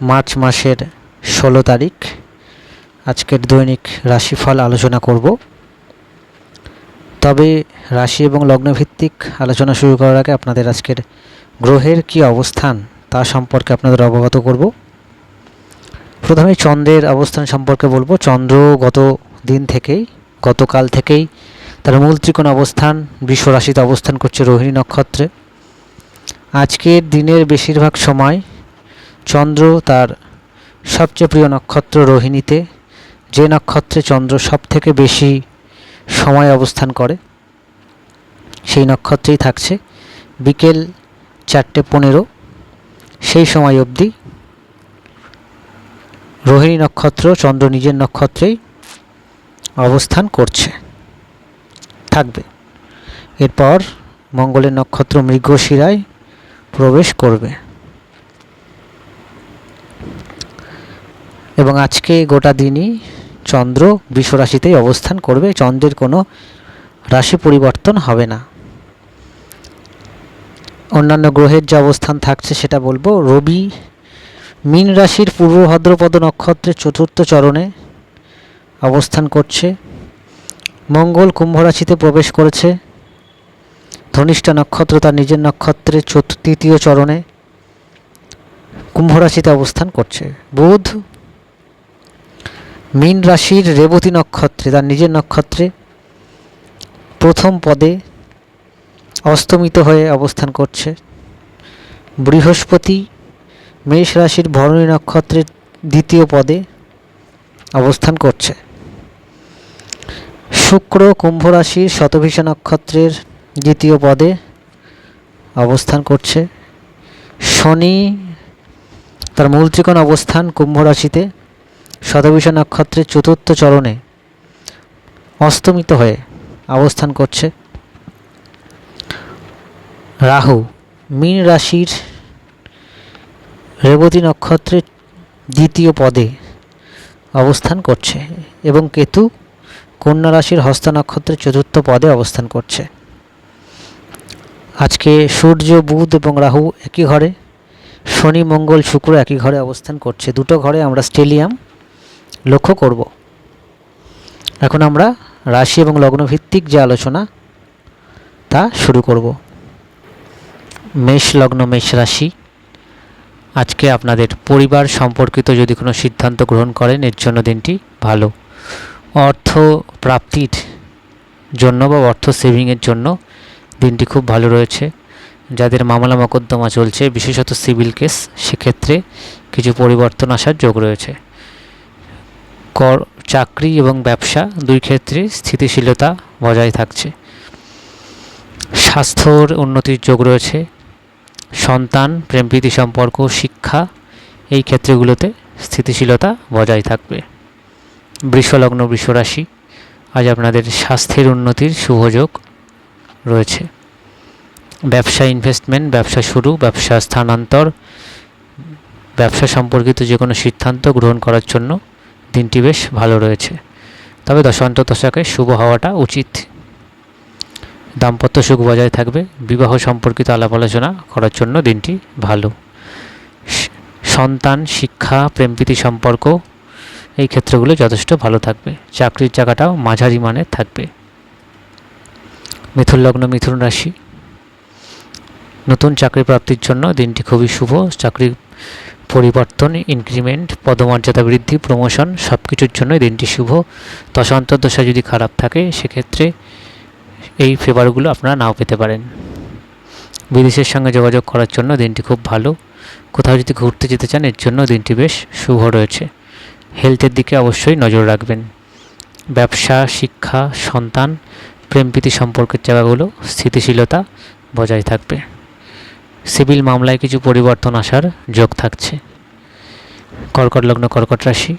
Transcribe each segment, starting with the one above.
March মাসের ষোলো তারিখ। আজকের দৈনিক রাশিফল আলোচনা করব। তবে রাশি এবং লগ্নভিত্তিক আলোচনা শুরু করার আগে আপনাদের আজকের গ্রহের কি অবস্থান তা সম্পর্কে আপনাদের অবগত করব। প্রথমে চন্দ্রের অবস্থান সম্পর্কে বলব। চন্দ্র গত দিন থেকেই, গতকাল থেকেই তার মূল ত্রিকোণ অবস্থান বৃষ রাশিতে অবস্থান করছে রোহিণী নক্ষত্রে। আজকের দিনের বেশিরভাগ সময় চন্দ্র তার সবচেয়ে প্রিয় নক্ষত্র রোহিণীতে, যে নক্ষত্রে চন্দ্র সব থেকে বেশি সময় অবস্থান করে, সেই নক্ষত্রেই থাকছে। বিকেল চারটে পনেরো, সেই সময় অবধি রোহিণী নক্ষত্র চন্দ্র নিজের নক্ষত্রেই অবস্থান করছে, থাকবে। এরপর মঙ্গলের নক্ষত্র মৃগশিরায় প্রবেশ করবে। এবং আজকে গোটা দিনই চন্দ্র বিশ্বরাশিতেই অবস্থান করবে। চন্দ্রের কোনো রাশি পরিবর্তন হবে না। অন্যান্য গ্রহের যে অবস্থান থাকছে সেটা বলব, রবি মীন রাশির পূর্ব ভদ্রপদ নক্ষত্রের চতুর্থ চরণে অবস্থান করছে। মঙ্গল কুম্ভ রাশিতে প্রবেশ করেছে। ধনিষ্ঠা নক্ষত্র তার নিজের নক্ষত্রের চতুর্থ তৃতীয় চরণে কুম্ভ রাশিতে অবস্থান করছে। বুধ মীন রাশির রেবতী নক্ষত্রে, তার নিজের নক্ষত্রে প্রথম পদে অস্তমিত হয়ে অবস্থান করছে। বৃহস্পতি মেষ রাশির ভরণী নক্ষত্রের দ্বিতীয় পদে অবস্থান করছে। শুক্র কুম্ভ রাশির শতভিষা নক্ষত্রের দ্বিতীয় পদে অবস্থান করছে। শনি তার মূল ত্রিকোণ অবস্থান কুম্ভ রাশিতে শতবিষা নক্ষত্রের চতুর্থ চরণে অস্তমিত হয়ে অবস্থান করছে। রাহু, মীন রাশির রেবতী নক্ষত্রের দ্বিতীয় পদে অবস্থান করছে এবং কেতু কন্যা রাশির হস্ত নক্ষত্রের চতুর্থ পদে অবস্থান করছে। আজকে সূর্য, বুধ এবং রাহু একই ঘরে, শনি, মঙ্গল, শুক্র একই ঘরে অবস্থান করছে। দুটো ঘরে আমরা স্টেলিয়াম লক্ষ্য করব। এখন আমরা রাশি এবং লগ্নভিত্তিক যে আলোচনা, তা শুরু করব। মেষ লগ্ন, মেষ রাশি। আজকে আপনাদের পরিবার সম্পর্কিত যদি কোনো সিদ্ধান্ত গ্রহণ করেন, এর জন্য দিনটি ভালো। অর্থ প্রাপ্তির জন্য বা অর্থ সেভিংয়ের জন্য দিনটি খুব ভালো রয়েছে। যাদের মামলা মকদ্দমা চলছে, বিশেষত সিভিল কেস, সেক্ষেত্রে কিছু পরিবর্তন আসার যোগ রয়েছে। কর, চাকরি এবং ব্যবসা দুই ক্ষেত্রে স্থিতিশীলতা বজায় থাকছে। স্বাস্থ্যর উন্নতির যোগ রয়েছে। সন্তান প্রেমপ্রীতি সম্পর্ক, শিক্ষা এই ক্ষেত্রগুলোতে স্থিতিশীলতা বজায় থাকবে। বৃষলগ্ন বৃষরাশি, আজ আপনাদের স্বাস্থ্যের উন্নতির শুভযোগ রয়েছে। ব্যবসা ইনভেস্টমেন্ট ব্যবসা শুরু, ব্যবসা স্থানান্তর, ব্যবসা সম্পর্কিত যে কোনো সিদ্ধান্ত গ্রহণ করার জন্য দিনটি বেশ ভালো রয়েছে। তবে দশান্ত দশাকে শুভ হওয়াটা উচিত। দাম্পত্য সুখ বজায় থাকবে। বিবাহ সম্পর্কিত আলাপ আলোচনা করার জন্য দিনটি ভালো। সন্তান, শিক্ষা প্রেমপ্রীতি সম্পর্ক এই ক্ষেত্রগুলো যথেষ্ট ভালো থাকবে। চাকরির জায়গাটাও মাঝারি মানের থাকবে। মিথুন লগ্ন, মিথুন রাশি। নতুন চাকরি প্রাপ্তির জন্য দিনটি খুবই শুভ। চাকরির পরিবর্তন ইনক্রিমেন্ট পদমর্যাদা বৃদ্ধি প্রমোশন সব কিছুর জন্য দিনটি শুভ। দশা যদি খারাপ থাকে, সেক্ষেত্রে এই ফেভারগুলো আপনারা নাও পেতে পারেন। বিদেশের সঙ্গে যোগাযোগ করার জন্য দিনটি খুব ভালো। কোথাও যদি ঘুরতে যেতে চান, এর জন্য দিনটি বেশ শুভ রয়েছে। হেলথের দিকে অবশ্যই নজর রাখবেন। ব্যবসা, শিক্ষা, সন্তান, প্রেমপ্রীতি সম্পর্কের জায়গাগুলো স্থিতিশীলতা বজায় থাকবে। সিভিল মামলায় কিছু পরিবর্তন আসার যোগ থাকছে। কর্কট লগ্ন, কর্কট রাশি।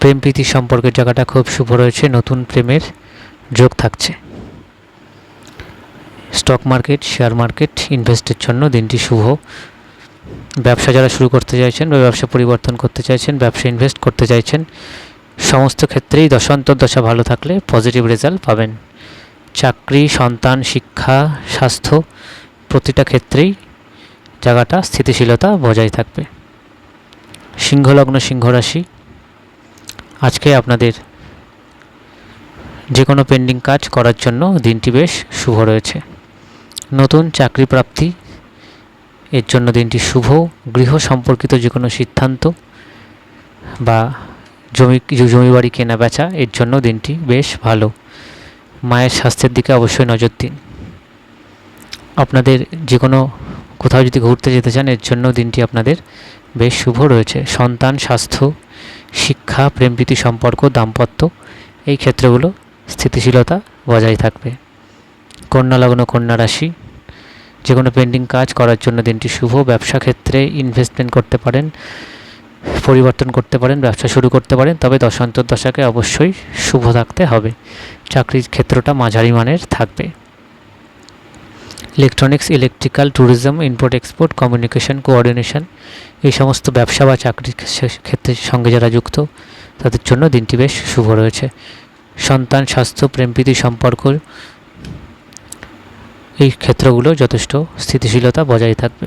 প্রেম প্রীতি সম্পর্কের জায়গাটা খুব শুভ রয়েছে, নতুন প্রেমের যোগ থাকছে। স্টক মার্কেট, শেয়ার মার্কেট, ইনভেস্টের জন্য দিনটি শুভ। ব্যবসা যারা শুরু করতে চাইছেন বা ব্যবসা পরিবর্তন করতে চাইছেন, ব্যবসা ইনভেস্ট করতে চাইছেন, সমস্ত ক্ষেত্রেই দশান্তর দশা ভালো থাকলে পজিটিভ রেজাল্ট পাবেন। চাকরি, সন্তান, শিক্ষা, স্বাস্থ্য প্রতিটা ক্ষেত্রেই জায়গাটা স্থিতিশীলতা বজায় থাকবে। সিংহলগ্ন সিংহ রাশি আজকে আপনাদের যে কোনো পেন্ডিং কাজ করার জন্য দিনটি বেশ শুভ রয়েছে। নতুন চাকরি প্রাপ্তি, এর জন্য দিনটি শুভ। গৃহ সম্পর্কিত যে কোনো সিদ্ধান্ত বা জমি জমি বাড়ি কেনা বেচা এর জন্য দিনটি বেশ ভালো। মায়ের স্বাস্থ্যের দিকে অবশ্যই নজর দিন। আপনাদের যে কোনো কোথাও যদি ঘুরতে যেতে চান, এর জন্য দিনটি আপনাদের বেশ শুভ রয়েছে। সন্তান, স্বাস্থ্য, শিক্ষা প্রেমপ্রীতি সম্পর্ক, দাম্পত্য, এই ক্ষেত্রগুলো স্থিতিশীলতা বজায় থাকবে। কন্যা লগ্ন, কন্যা রাশি যে কোনো পেন্ডিং কাজ করার জন্য দিনটি শুভ। ব্যবসা ক্ষেত্রে ইনভেস্টমেন্ট করতে পারেন, পরিবর্তন করতে পারেন, ব্যবসা শুরু করতে পারেন, তবে দশান্তর দশাকে অবশ্যই শুভ থাকতে হবে। চাকরির ক্ষেত্রটা মাঝারি মানের থাকবে। Electronics electrical tourism import export communication coordination এই সমস্ত ব্যবসা বা চাকরির ক্ষে- ক্ষেত্রের সঙ্গে যারা যুক্ত, তাদের জন্য দিনটি বেশ শুভ রয়েছে। সন্তান, স্বাস্থ্য প্রেমপ্রীতি সম্পর্ক এই ক্ষেত্রগুলো যথেষ্ট স্থিতিশীলতা বজায় থাকবে।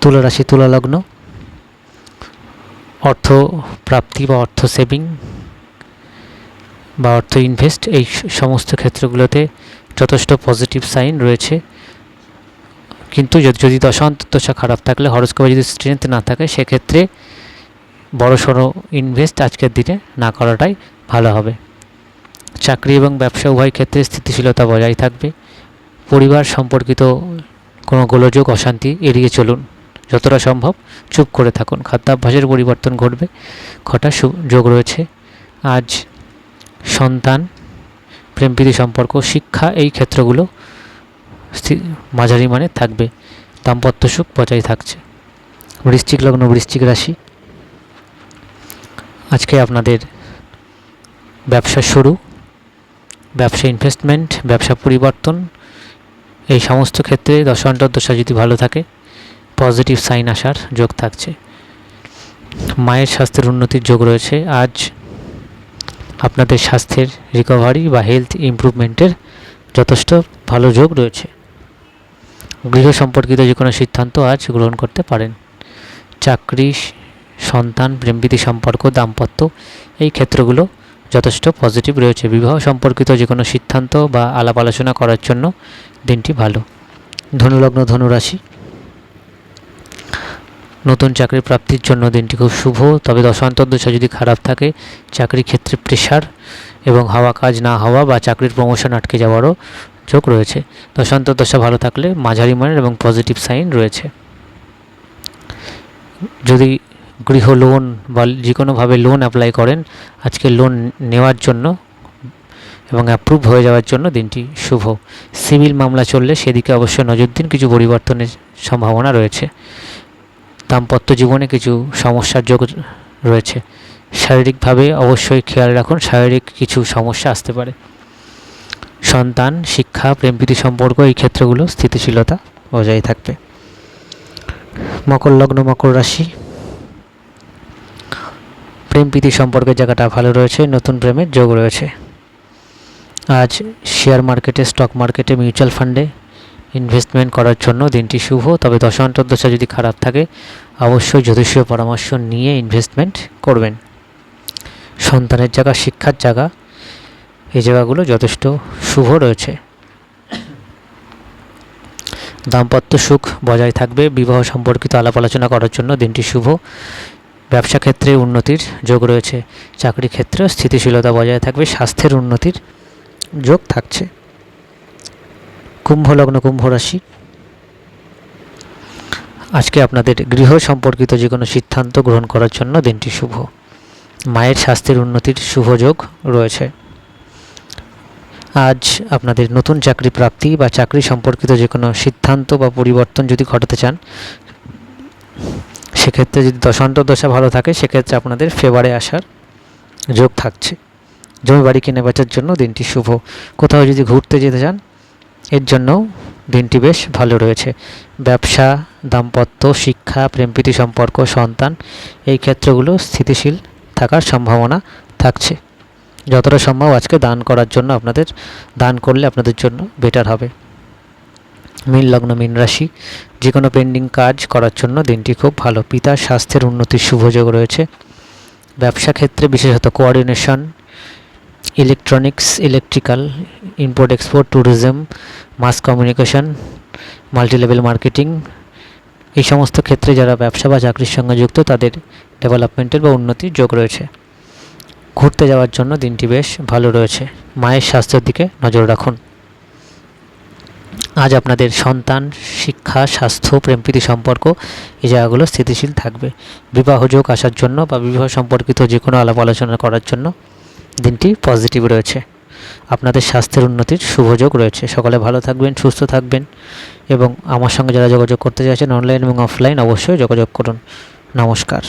তুলা রাশি তুলা অর্থ প্রাপ্তি বা অর্থ সেভিং বা অর্থ ইনভেস্ট এই সমস্ত ক্ষেত্রগুলোতে যথেষ্ট পজিটিভ সাইন রয়েছে। কিন্তু যদি দশা খারাপ থাকলে, হরস্কোপে যদি স্ট্রেংথ না থাকে, সেক্ষেত্রে বড় সড়ো ইনভেস্ট আজকের দিনে না করাটাই ভালো হবে। চাকরি এবং ব্যবসা উভয় ক্ষেত্রে স্থিতিশীলতা বজায় থাকবে। পরিবার সম্পর্কিত কোনো গোলযোগ, অশান্তি এড়িয়ে চলুন। যতটা সম্ভব চুপ করে থাকুন। খাদ্যাভ্যাসের পরিবর্তন ঘটবে, ঘটার সুযোগ রয়েছে। আজ সন্তান প্রেমপ্রীতি সম্পর্ক, শিক্ষা এই ক্ষেত্রগুলো মাঝারি মানে থাকবে। দাম্পত্য সুখ বজায় থাকছে। বৃশ্চিক লগ্ন, বৃশ্চিক রাশি। আজকে আপনাদের ব্যবসা শুরু। ব্যবসা ইনভেস্টমেন্ট ব্যবসা পরিবর্তন, এই সমস্ত ক্ষেত্রে দশা যদি ভালো থাকে পজিটিভ সাইন আসার যোগ থাকছে। মায়ের স্বাস্থ্যের উন্নতির যোগ রয়েছে। আজ আপনাদের স্বাস্থ্যের রিকভারি বা হেলথ ইমপ্রুভমেন্টের যথেষ্ট ভালো যোগ রয়েছে। গৃহ সম্পর্কিত যে কোনো সিদ্ধান্ত আজ গ্রহণ করতে পারেন। চাকরি, সন্তান প্রেমপ্রীতি সম্পর্ক, দাম্পত্য এই ক্ষেত্রগুলো যথেষ্ট পজিটিভ রয়েছে। বিবাহ সম্পর্কিত যে কোনো সিদ্ধান্ত বা আলাপ আলোচনা করার জন্য দিনটি ভালো। ধনুলগ্ন ধনুরাশি নতুন চাকরি প্রাপ্তির জন্য দিনটি খুব শুভ। তবে দশান্তর দশা যদি খারাপ থাকে চাকরি ক্ষেত্রে প্রেশার এবং হাওয়া কাজ না হওয়া বা চাকরির প্রমোশন আটকে যাওয়ারও যোগ রয়েছে। দশান্তর দশা ভালো থাকলে মাঝারি মানের এবং পজিটিভ সাইন রয়েছে। যদি গৃহ লোন বা যে কোনোভাবে লোন অ্যাপ্লাই করেন, আজকে লোন নেওয়ার জন্য এবং অ্যাপ্রুভ হয়ে যাওয়ার জন্য দিনটি শুভ। সিভিল মামলা চললে সেদিকে অবশ্যই নজর দিন কিছু পরিবর্তনের সম্ভাবনা রয়েছে। দাম্পত্য জীবনে কিছু সমস্যার যোগ রয়েছে। শারীরিকভাবে অবশ্যই খেয়াল রাখুন, শারীরিক কিছু সমস্যা আসতে পারে। সন্তান, শিক্ষা প্রেমপ্রীতি সম্পর্ক এই ক্ষেত্রগুলো স্থিতিশীলতা বজায় থাকবে। মকর লগ্ন, মকর রাশি। প্রেম, প্রীতি সম্পর্কের জায়গাটা ভালো রয়েছে, নতুন প্রেমের যোগ রয়েছে। আজ শেয়ার মার্কেটে স্টক মার্কেটে মিউচুয়াল ফান্ডে ইনভেস্টমেন্ট করার জন্য দিনটি শুভ। তবে দশান্তর্দশা যদি খারাপ থাকে, অবশ্যই জ্যোতিষীয় পরামর্শ নিয়ে ইনভেস্টমেন্ট করবেন। সন্তানের জায়গা, শিক্ষার জায়গা, এই জায়গাগুলো যথেষ্ট শুভ রয়েছে। দাম্পত্য সুখ বজায় থাকবে। বিবাহ সম্পর্কিত আলাপ আলোচনা করার জন্য দিনটি শুভ। ব্যবসা ক্ষেত্রে উন্নতির যোগ রয়েছে। চাকরি ক্ষেত্রেও স্থিতিশীলতা বজায় থাকবে। স্বাস্থ্যের উন্নতির যোগ থাকছে। কুম্ভ লগ্ন কুম্ভ রাশি আজকে আপনাদের গৃহ সম্পর্কিত যে কোনো সিদ্ধান্ত গ্রহণ করার জন্য দিনটি শুভ। মায়ের স্বাস্থ্যের উন্নতির শুভ যোগ রয়েছে। আজ আপনাদের নতুন চাকরি প্রাপ্তি বা চাকরি সম্পর্কিত যে কোনো সিদ্ধান্ত বা পরিবর্তন যদি ঘটাতে চান, সেক্ষেত্রে যদি দশান্ত দশা ভালো থাকে, সেক্ষেত্রে আপনাদের ফেভারে আসার যোগ থাকছে। জমি বাড়ি কিনে বেচার জন্য দিনটি শুভ। কোথাও যদি ঘুরতে যেতে চান এর জন্যও দিনটি বেশ ভালো রয়েছে। ব্যবসা, দাম্পত্য, শিক্ষা প্রেমপ্রীতি সম্পর্ক, সন্তান এই ক্ষেত্রগুলো স্থিতিশীল থাকার সম্ভাবনা থাকছে। যতটা সম্ভব আজকে দান করার জন্য আপনাদের, দান করলে আপনাদের জন্য বেটার হবে। মীন লগ্ন, মীন রাশি যে কোনো পেন্ডিং কাজ করার জন্য দিনটি খুব ভালো। পিতার স্বাস্থ্যের উন্নতির শুভযোগ রয়েছে। ব্যবসা ক্ষেত্রে বিশেষত coordination electronics electrical import export tourism মাস কমিউনিকেশন মাল্টিলেভেল মার্কেটিং এই সমস্ত ক্ষেত্রে যারা ব্যবসা বা চাকরির সঙ্গে যুক্ত, তাদের ডেভেলপমেন্টের বা উন্নতির যোগ রয়েছে। ঘুরতে যাওয়ার জন্য দিনটি বেশ ভালো রয়েছে। মায়ের স্বাস্থ্যের দিকে নজর রাখুন। আজ আপনাদের সন্তান, শিক্ষা, স্বাস্থ্য, প্রেমপ্রীতি সম্পর্ক এই জায়গাগুলো স্থিতিশীল থাকবে। বিবাহ যোগ আসার জন্য বা বিবাহ সম্পর্কিত যে কোনো আলাপ আলোচনা করার জন্য দিনটি পজিটিভ রয়েছে। আপনাদের স্বাস্থ্যের উন্নতির শুভযোগ রয়েছে। সকালে ভালো থাকবেন, সুস্থ থাকবেন এবং আমার সঙ্গে যারা যোগাযোগ করতে চাইছেন অনলাইন এবং অফলাইন অবশ্যই যোগাযোগ করুন। নমস্কার।